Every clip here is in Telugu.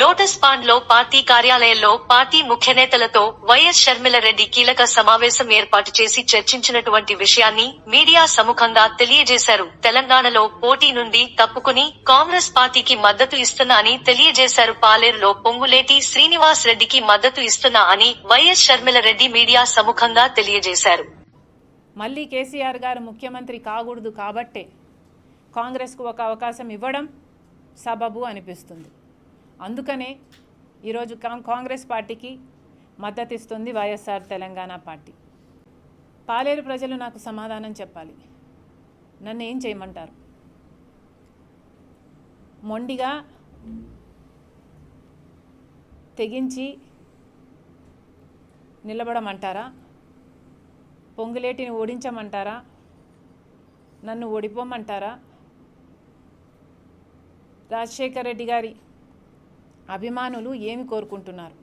లోటస్ పాండ్లో పార్టీ కార్యాలయంలో పార్టీ ముఖ్య నేతలతో వైఎస్ షర్మిలరెడ్డి కీలక సమావేశం ఏర్పాటు చేసి చర్చించినటువంటి విషయాన్ని మీడియా సముఖంగా తెలియజేశారు. తెలంగాణలో పోటీ నుండి తప్పుకుని కాంగ్రెస్ పార్టీకి మద్దతు ఇస్తున్నా అని తెలియజేశారు. పాలేరులో పొంగులేటి శ్రీనివాస్ రెడ్డికి మద్దతు ఇస్తున్నా అని వైఎస్ షర్మిలరెడ్డి మీడియా సముఖంగా తెలియజేశారు. మళ్ళీ కేసీఆర్ గారు ముఖ్యమంత్రి కాకూడదు కాబట్టే కాంగ్రెస్కు ఒక అవకాశం ఇవ్వడం సబబు అనిపిస్తుంది. అందుకనే ఈరోజు కాంగ్రెస్ పార్టీకి మద్దతు ఇస్తుంది వైఎస్ఆర్ తెలంగాణ పార్టీ. పాలేరు ప్రజలు నాకు సమాధానం చెప్పాలి. నన్ను ఏం చేయమంటారు? మొండిగా తెగించి నిలబడమంటారా? పొంగులేటిని ఓడించమంటారా? నన్ను ఓడిపోమంటారా? రాజశేఖర్ రెడ్డి గారి అభిమానులు ఏమి కోరుకుంటున్నారు?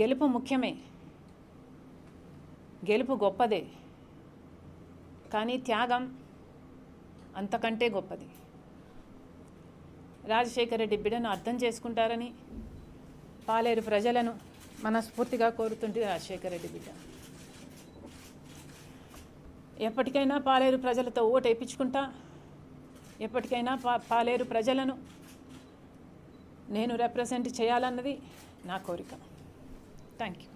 గెలుపు ముఖ్యమే. గెలుపు గొప్పదే. కానీ త్యాగం అంతకంటే గొప్పది. రాజశేఖర రెడ్డి బిడ్డను అర్థం చేసుకుంటారని పాలేరు ప్రజలను మనస్ఫూర్తిగా కోరుతుంటే రాజశేఖర రెడ్డి బిడ్డ. ఎప్పటికైనా పాలేరు ప్రజలతో ఓటు వేయించుకుంటా ఎప్పటికైనా పా పాలేరు ప్రజలను నేను రిప్రజెంట్ చేయాలన్నది నా కోరిక. Thank you